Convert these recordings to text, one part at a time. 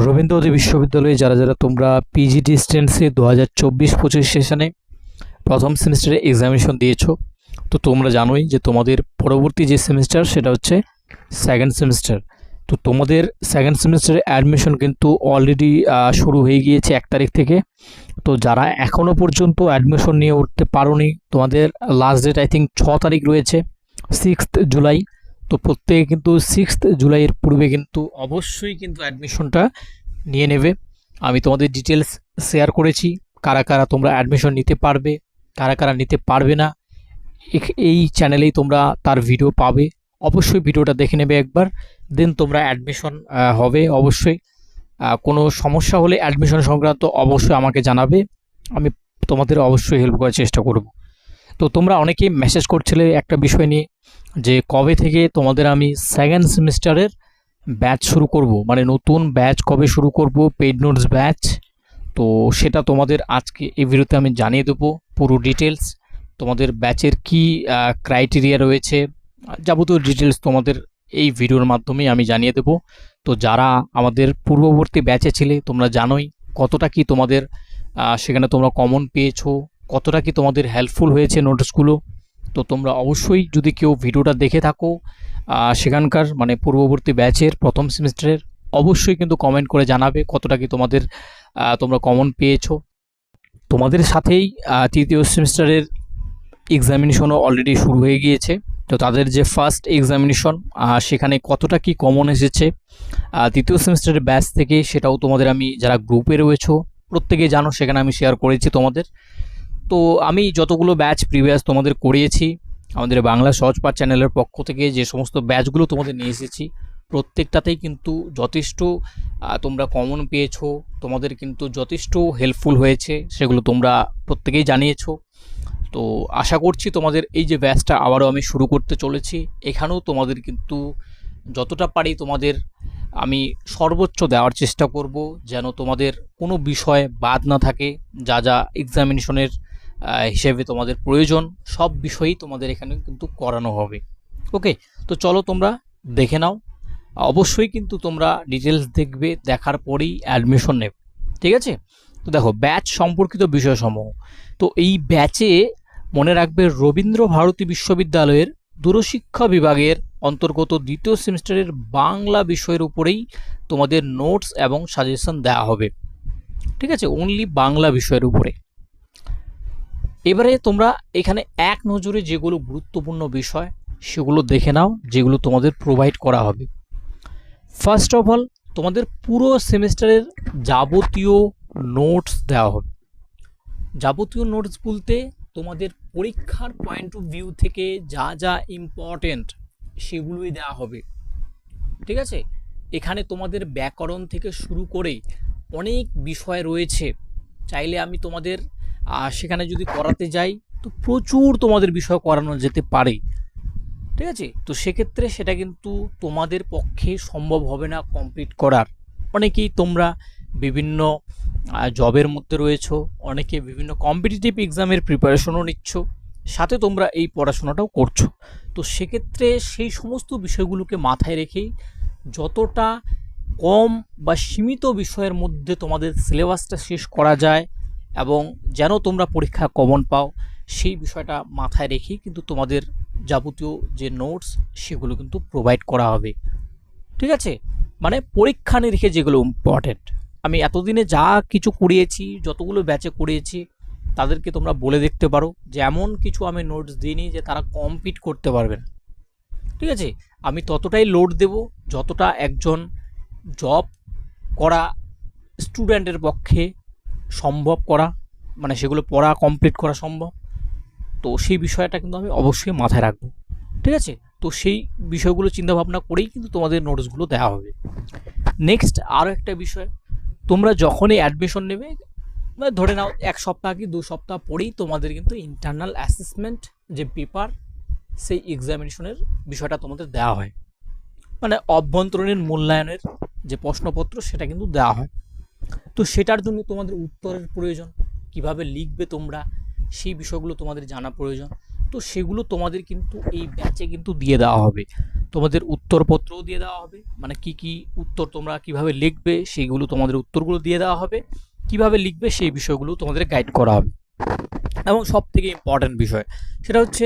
রবীন্দ্রনাথ বিশ্ববিদ্যালয়ে যারা যারা তোমরা পিজি ডিস্টেন্সে দু হাজার চব্বিশ পঁচিশ সেশনে প্রথম সেমিস্টারে এক্সামিনেশন দিয়েছ, তো তোমরা জানোই যে তোমাদের পরবর্তী যে সেমিস্টার সেটা হচ্ছে সেকেন্ড সেমিস্টার তো তোমাদের সেকেন্ড সেমিস্টারে অ্যাডমিশন কিন্তু অলরেডি শুরু হয়ে গিয়েছে এক তারিখ থেকে। তো যারা এখনও পর্যন্ত অ্যাডমিশন নিয়ে উঠতে পারোনি, তোমাদের লাস্ট ডেট আই থিঙ্ক ছ তারিখ রয়েছে সিক্সথ জুলাই তো প্রত্যেকে কিন্তু সিক্সথ জুলাইয়ের পূর্বে কিন্তু অবশ্যই কিন্তু অ্যাডমিশনটা নিয়ে নেবে। আমি তোমাদের ডিটেলস শেয়ার করেছি, কারা কারা তোমরা অ্যাডমিশন নিতে পারবে, কারা কারা নিতে পারবে না এই চ্যানেলেই তোমরা তার ভিডিও পাবে। অবশ্যই ভিডিওটা দেখে নেবে একবার দেন তোমরা অ্যাডমিশন হবে অবশ্যই। কোনো সমস্যা হলে অ্যাডমিশন সংক্রান্ত অবশ্যই আমাকে জানাবে, আমি তোমাদের অবশ্যই হেল্প করার চেষ্টা করব। তো তোমরা অনেকেই মেসেজ করছিলে একটা বিষয় নিয়ে যে কবে থেকে তোমাদের আমি সেকেন্ড সেমিস্টারের ব্যাচ শুরু করব মানে নতুন ব্যাচ কবে শুরু করব পেইড নোটস ব্যাচ তো সেটা তোমাদের আজকে এই ভিডিওতে আমি জানিয়ে দেবো পুরো ডিটেলস তোমাদের ব্যাচের কি ক্রাইটেরিয়া রয়েছে, যাবতীয় ডিটেলস তোমাদের এই ভিডিওর মাধ্যমেই আমি জানিয়ে দেবো। তো যারা আমাদের পূর্ববর্তী ব্যাচে ছিলে, তোমরা জানোই কতটা কি তোমাদের সেখানে তোমরা কমন পেয়েছ কতটা কি তোমাদের হেল্পফুল হয়েছে নোটসগুলো তো তোমরা অবশ্যই যদি কেউ ভিডিওটা দেখে থাকো সেখানকার মানে পূর্ববর্তী ব্যাচের প্রথম সেমিস্টারের, অবশ্যই কিন্তু কমেন্ট করে জানাবে কতটা কি তোমাদের তোমরা কমন পেয়েছ। তোমাদের সাথেই তৃতীয় সেমিস্টারের এক্সামিনেশনও অলরেডি শুরু হয়ে গিয়েছে। তো তাদের যে ফার্স্ট এক্সামিনেশন সেখানে কতটা কি কমন এসেছে তৃতীয় সেমিস্টারের ব্যাচ থেকে সেটাও তোমাদের আমি যারা গ্রুপে রয়েছো প্রত্যেকেই জানো, সেখানে আমি শেয়ার করেছি তোমাদের। তো আমি যতগুলো ব্যাচ প্রিভিয়াস তোমাদের করিয়েছি, আমাদের বাংলা সহজপাঠ চ্যানেলের পক্ষ থেকে যে সমস্ত ব্যাচগুলো তোমাদের নিয়ে এসেছি, প্রত্যেকটাতেই কিন্তু যথেষ্ট তোমরা কমন পেয়েছ, তোমাদের কিন্তু যথেষ্ট হেল্পফুল হয়েছে, সেগুলো তোমরা প্রত্যেকেই জানিয়েছো। তো আশা করছি তোমাদের এই যে ব্যাচটা আবারও আমি শুরু করতে চলেছি, এখানেও তোমাদের কিন্তু যতটা পারি তোমাদের আমি সর্বোচ্চ দেওয়ার চেষ্টা করব, যেন তোমাদের কোনো বিষয় বাদ না থাকে, যা যা এক্সামিনেশনের হিসেবে তোমাদের প্রয়োজন, সব বিষয়ই তোমাদের এখানে কিন্তু করানো হবে। ওকে, তো চলো তোমরা দেখে নাও। অবশ্যই কিন্তু তোমরা ডিটেলস দেখবে, দেখার পরেই অ্যাডমিশন নেবে। ঠিক আছে? তো দেখো ব্যাচ সম্পর্কিত বিষয়সমূহ। তো এই ব্যাচে মনে রাখবে রবীন্দ্র ভারতী বিশ্ববিদ্যালয়ের দূরশিক্ষা বিভাগের অন্তর্গত দ্বিতীয় সেমিস্টারের বাংলা বিষয়ের উপরেই তোমাদের নোটস এবং সাজেশন দেওয়া হবে। ঠিক আছে? অনলি বাংলা বিষয়ের উপরে। এবারে তোমরা এখানে এক নজরে যেগুলো গুরুত্বপূর্ণ বিষয়, সেগুলো দেখে নাও, যেগুলো তোমাদের প্রোভাইড করা হবে। ফার্স্ট অফ অল তোমাদের পুরো সেমিস্টারের যাবতীয় নোটস দেওয়া হবে। যাবতীয় নোটস বলতে তোমাদের পরীক্ষার পয়েন্ট অফ ভিউ থেকে যা যা ইম্পর্টেন্ট সেগুলোই দেওয়া হবে। ঠিক আছে? এখানে তোমাদের ব্যাকরণ থেকে শুরু করে অনেক বিষয় রয়েছে। চাইলে আমি তোমাদের সেখানে যদি করাতে যাই, তো প্রচুর তোমাদের বিষয় করানো যেতে পারে। ঠিক আছে? তো সেক্ষেত্রে সেটা কিন্তু তোমাদের পক্ষে সম্ভব হবে না কমপ্লিট করার। অনেকেই তোমরা বিভিন্ন জবের মধ্যে রয়েছো, অনেকে বিভিন্ন কম্পিটিটিভ এক্সামের প্রিপারেশনও নিচ্ছ, সাথে তোমরা এই পড়াশোনাটাও করছ। তো সেক্ষেত্রে সেই সমস্ত বিষয়গুলোকে মাথায় রেখেই যতটা কম বা সীমিত বিষয়ের মধ্যে তোমাদের সিলেবাসটা শেষ করা যায় এবং যেন তোমরা পরীক্ষা কমন পাও, সেই বিষয়টা মাথায় রেখে কিন্তু তোমাদের যাবতীয় যে নোটস সেগুলো কিন্তু প্রোভাইড করা হবে। ঠিক আছে? মানে পরীক্ষা নিরীক্ষে যেগুলো ইম্পর্টেন্ট আমি এতদিনে যা কিছু করিয়েছি, যতগুলো ব্যাচে করিয়েছি, তাদেরকে তোমরা বলে দেখতে পারো যে এমন কিছু আমি নোটস দিইনি যে তারা কমপ্লিট করতে পারবে না। ঠিক আছে? আমি ততটাই লোড দেব যতটা একজন জব করা স্টুডেন্টের পক্ষে সম্ভব করা মানে সেগুলো পড়া কমপ্লিট করা সম্ভব। তো সেই বিষয়টা কিন্তু আমি অবশ্যই মাথায় রাখব। ঠিক আছে? তো সেই বিষয়গুলো চিন্তা ভাবনা করেই কিন্তু তোমাদের নোটসগুলো দেওয়া হবে। নেক্সট আরও একটা বিষয়, তোমরা যখনই অ্যাডমিশন নেবে মানে ধরে নাও এক সপ্তাহ কি দু সপ্তাহ পরেই তোমাদের কিন্তু ইন্টারনাল অ্যাসেসমেন্ট যে পেপার সেই এক্সামিনেশনের বিষয়টা তোমাদের দেওয়া হয়। মানে অভ্যন্তরীণ মূল্যায়নের যে প্রশ্নপত্র, সেটা কিন্তু দেওয়া হয়। তো সেটার জন্য তোমাদের উত্তরের প্রয়োজন, কীভাবে লিখবে তোমরা, সেই বিষয়গুলো তোমাদের জানা প্রয়োজন। তো সেগুলো তোমাদের কিন্তু এই ব্যাচে কিন্তু দিয়ে দেওয়া হবে। তোমাদের উত্তরপত্রও দিয়ে দেওয়া হবে মানে কি কি উত্তর তোমরা কীভাবে লিখবে, সেইগুলো তোমাদের উত্তরগুলো দিয়ে দেওয়া হবে। কীভাবে লিখবে, সেই বিষয়গুলো তোমাদের গাইড করা হবে। এবং সব থেকে ইম্পর্ট্যান্ট বিষয়, সেটা হচ্ছে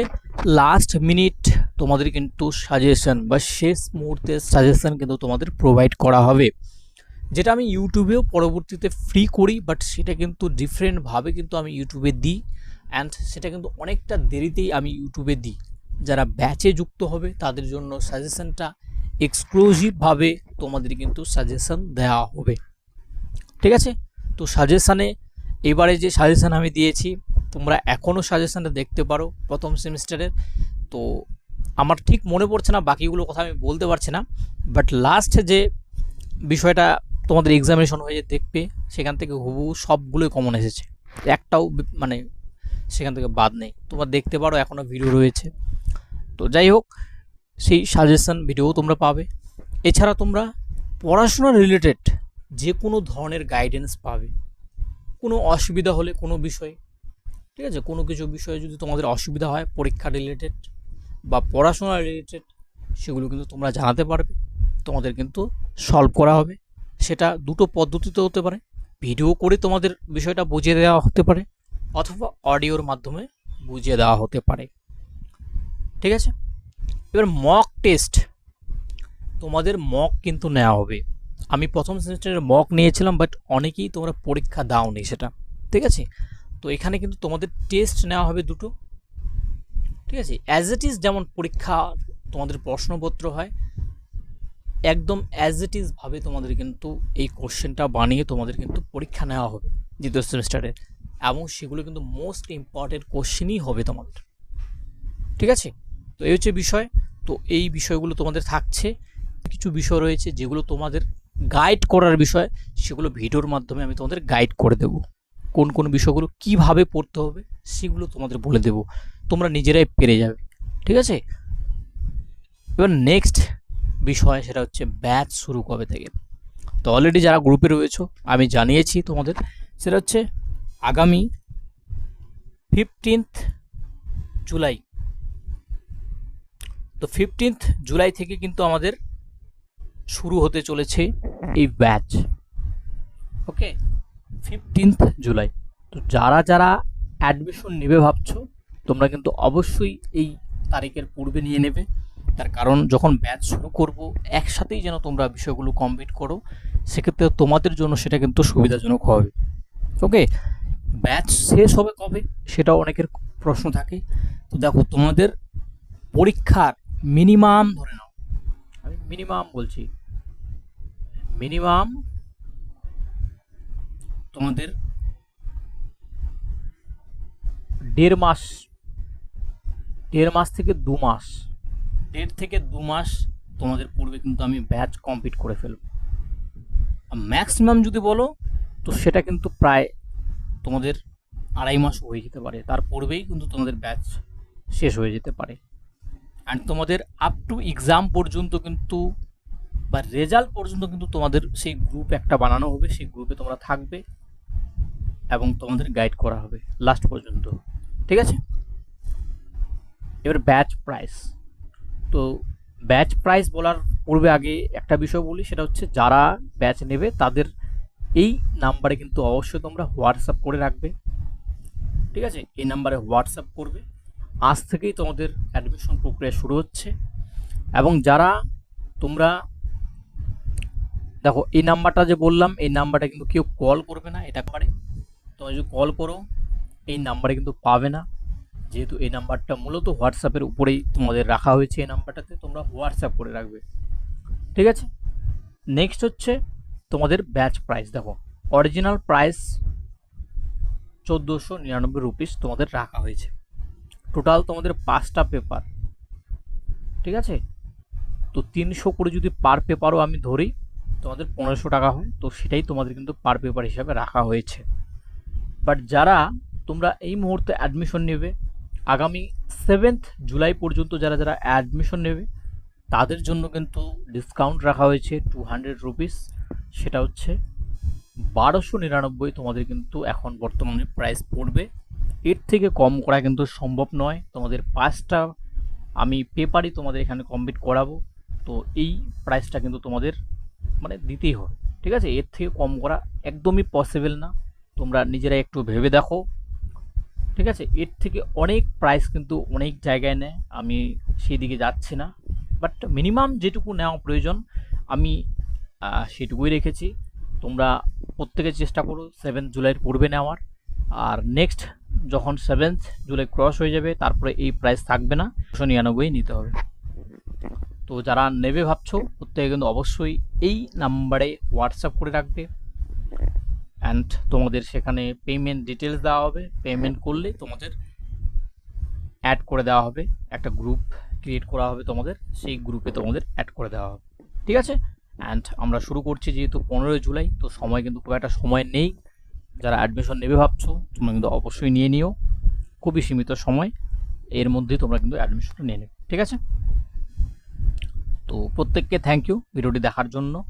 লাস্ট মিনিট তোমাদের কিন্তু সাজেশন বা শেষ মুহূর্তের সাজেশন কিন্তু তোমাদের প্রোভাইড করা হবে। যেটা আমি ইউটিউবেও পরবর্তীতে ফ্রি করি বাট সেটা কিন্তু ডিফারেন্টভাবে কিন্তু আমি ইউটিউবে দিই অ্যান্ড সেটা কিন্তু অনেকটা দেরিতেই আমি ইউটিউবে দিই। যারা ব্যাচে যুক্ত হবে, তাদের জন্য সাজেশনটা এক্সক্লুসিভভাবে তোমাদের কিন্তু সাজেশন দেওয়া হবে। ঠিক আছে? তো সাজেশানে এবারে যে সাজেশান আমি দিয়েছি, তোমরা এখনও সাজেশানটা দেখতে পারো প্রথম সেমিস্টারের তো আমার ঠিক মনে পড়ছে না, বাকিগুলো কথা আমি বলতে পারছি না বাট লাস্টে যে বিষয়টা তোমাদের এক্সামিনেশন হয়ে দেখবে, সেখান থেকে হুবহু সবগুলোই কমন এসেছে। একটাও মানে সেখান থেকে বাদ নেই। তোমরা দেখতে পারো এখনও ভিডিও রয়েছে। তো যাই হোক, সেই সাজেশান ভিডিও তোমরা পাবে। এছাড়া তোমরা পড়াশোনা রিলেটেড যে কোনো ধরনের গাইডেন্স পাবে। কোনো অসুবিধা হলে কোনো বিষয়ে, ঠিক আছে? কোনো কিছু বিষয়ে যদি তোমাদের অসুবিধা হয়, পরীক্ষা রিলেটেড বা পড়াশোনা রিলেটেড সেগুলো কিন্তু তোমরা জানাতে পারবে। তোমাদের কিন্তু সলভ করা হবে। সেটা দুটো পদ্ধতিতে হতে পারে। ভিডিও করে তোমাদের বিষয়টা বুঝিয়ে দেওয়া হতে পারে অথবা অডিওর মাধ্যমে বুঝিয়ে দেওয়া হতে পারে। ঠিক আছে? এবার মক টেস্ট তোমাদের মক কিন্তু নেওয়া হবে। আমি প্রথম সেমিস্টারের মক নিয়েছিলাম বাট অনেকেই তোমরা পরীক্ষা দাওনি সেটা। ঠিক আছে? তো এখানে কিন্তু তোমাদের টেস্ট নেওয়া হবে দুটো। ঠিক আছে? অ্যাজ ইট ইজ যেমন পরীক্ষা, তোমাদের প্রশ্নপত্র হয় একদম অ্যাজ ইট ইজ ভাবে তোমাদের কিন্তু এই কোশ্চেনটা বানিয়ে তোমাদের কিন্তু পরীক্ষা নেওয়া হবে দ্বিতীয় সেমিস্টারে এবং সেগুলো কিন্তু মোস্ট ইম্পর্টেন্ট কোশ্চেনই হবে তোমাদের। ঠিক আছে? তো এই হচ্ছে বিষয়। তো এই বিষয়গুলো তোমাদের থাকছে। কিছু বিষয় রয়েছে যেগুলো তোমাদের গাইড করার বিষয়। সেগুলো ভিডিওর মাধ্যমে আমি তোমাদের গাইড করে দেব। কোন কোন বিষয়গুলো কীভাবে পড়তে হবে সেগুলো তোমাদের বলে দেব। তোমরা নিজেরাই পেরে যাবে। ঠিক আছে? এবার নেক্সট বিষয়, সেটা হচ্ছে ব্যাচ শুরু কবে থেকে? তো অলরেডি যারা গ্রুপে রয়েছো, আমি জানিয়েছি তোমাদের, সেটা হচ্ছে আগামী ফিফটিন্থ জুলাই। তো ফিফটিন্থ জুলাই থেকে কিন্তু আমাদের শুরু হতে চলেছে এই ব্যাচ। ওকে ফিফটিন্থ জুলাই। তো যারা যারা অ্যাডমিশন নেবে ভাবছ, তোমরা কিন্তু অবশ্যই এই তারিখের পূর্বে নিয়ে নেবে। তার কারণ যখন ব্যাচ শুরু করব, একসাথেই যেন তোমরা বিষয়গুলো কমপ্লিট করো সেক্ষেত্রে তোমাদের জন্য সেটা কিন্তু সুবিধাজনক হবে। ওকে ব্যাচ শেষ হবে কবে? সেটাও অনেকের প্রশ্ন থাকে। তো দেখো, তোমাদের পরীক্ষার মিনিমাম ধরে নাও। আমি মিনিমাম বলছি। মিনিমাম তোমাদের দেড় মাস দেড় মাস থেকে দু মাস। দেড় থেকে দু মাস তোমাদের পূর্বে কিন্তু আমি ব্যাচ কমপ্লিট করে ফেলব। ম্যাক্সিমাম যদি বলো, তো সেটা কিন্তু প্রায় তোমাদের আড়াই মাস হয়ে যেতে পারে। তার পূর্বেই কিন্তু তোমাদের ব্যাচ শেষ হয়ে যেতে পারে। অ্যান্ড তোমাদের আপ টু এক্সাম পর্যন্ত কিন্তু বা রেজাল্ট পর্যন্ত কিন্তু তোমাদের সেই গ্রুপ একটা বানানো হবে। সেই গ্রুপে তোমরা থাকবে এবং তোমাদের গাইড করা হবে লাস্ট পর্যন্ত। ঠিক আছে? এবার ব্যাচ প্রাইস তো ব্যাচ প্রাইস বলার পূর্বে আগে একটা বিষয় বলি, সেটা হচ্ছে যারা ব্যাচ নেবে তাদের এই নাম্বারে কিন্তু অবশ্যই তোমরা হোয়াটসঅ্যাপ করে রাখবে। ঠিক আছে? এই নাম্বারে হোয়াটসঅ্যাপ করবে। আজ থেকেই তোমাদের অ্যাডমিশন প্রক্রিয়া শুরু হচ্ছে। এবং যারা তোমরা, দেখো, এই নাম্বারটা যে বললাম, এই নাম্বারটা কিন্তু কেউ কল করবে না, এটা পারে। তোমরা যদি কল করো, এই নাম্বারে কিন্তু পাবে না। যেহেতু এই নাম্বারটা মূলত হোয়াটসঅ্যাপের উপরেই তোমাদের রাখা হয়েছে এই নাম্বারটাতে, তোমরা হোয়াটসঅ্যাপ করে রাখবে। ঠিক আছে? নেক্সট হচ্ছে তোমাদের ব্যাচ প্রাইস দেখো। অরিজিনাল প্রাইস চোদ্দোশো নিরানব্বই রুপিস তোমাদের রাখা হয়েছে। টোটাল তোমাদের পাঁচটা পেপার ঠিক আছে? তো তিনশো করে যদি পার পেপারও আমি ধরি, তোমাদের পনেরোশো টাকা হয়। তো সেটাই তোমাদের কিন্তু পার পেপার হিসাবে রাখা হয়েছে। বাট যারা তোমরা এই মুহূর্তে অ্যাডমিশন নেবে আগামী সেভেন্থ জুলাই পর্যন্ত যারা যারা অ্যাডমিশন নেবে, তাদের জন্য কিন্তু ডিসকাউন্ট রাখা হয়েছে টু হান্ড্রেড রুপিস সেটা হচ্ছে বারোশো নিরানব্বই তোমাদের কিন্তু এখন বর্তমানে প্রাইস পড়বে। এর থেকে কম করা কিন্তু সম্ভব নয়। তোমাদের পাঁচটা আমি পেপারই তোমাদের এখানে কমপ্লিট করাবো। তো এই প্রাইসটা কিন্তু তোমাদের মানে দিতেই হবে। ঠিক আছে? এর থেকে কম করা একদমই পসিবল না। তোমরা নিজেরা একটু ভেবে দেখো। ঠিক আছে? এর থেকে অনেক প্রাইস কিন্তু অনেক জায়গায় নেয়। আমি সেই দিকে যাচ্ছি না। বাট মিনিমাম যেটুকু নেওয়া প্রয়োজন, আমি সেটুকুই রেখেছি। তোমরা প্রত্যেকে চেষ্টা করো সেভেন জুলাইয়ের পূর্বে নেওয়ার। আর নেক্সট যখন সেভেন্থ জুলাই ক্রস হয়ে যাবে, তারপরে এই প্রাইস থাকবে না। দুশো নিরানব্বই নিতে হবে। তো যারা নেবে ভাবছ, প্রত্যেকে কিন্তু অবশ্যই এই নাম্বারে হোয়াটসঅ্যাপ করে রাখবে। অ্যান্ড তোমাদের সেখানে পেমেন্ট ডিটেলস দেওয়া হবে। পেমেন্ট করলে তোমাদের অ্যাড করে দেওয়া হবে। একটা গ্রুপ ক্রিয়েট করা হবে তোমাদের। সেই গ্রুপে তোমাদের অ্যাড করে দেওয়া হবে। ঠিক আছে? অ্যান্ড আমরা শুরু করছি যেহেতু পনেরোই জুলাই, তো সময় কিন্তু খুব একটা সময় নেই। যারা অ্যাডমিশন নেবে ভাবছ, তোমরা কিন্তু অবশ্যই নিয়ে নিও। খুবই সীমিত সময়। এর মধ্যেই তোমরা কিন্তু অ্যাডমিশনটা নিয়ে নেবে। ঠিক আছে? তো প্রত্যেককে থ্যাংক ইউ ভিডিওটি দেখার জন্য।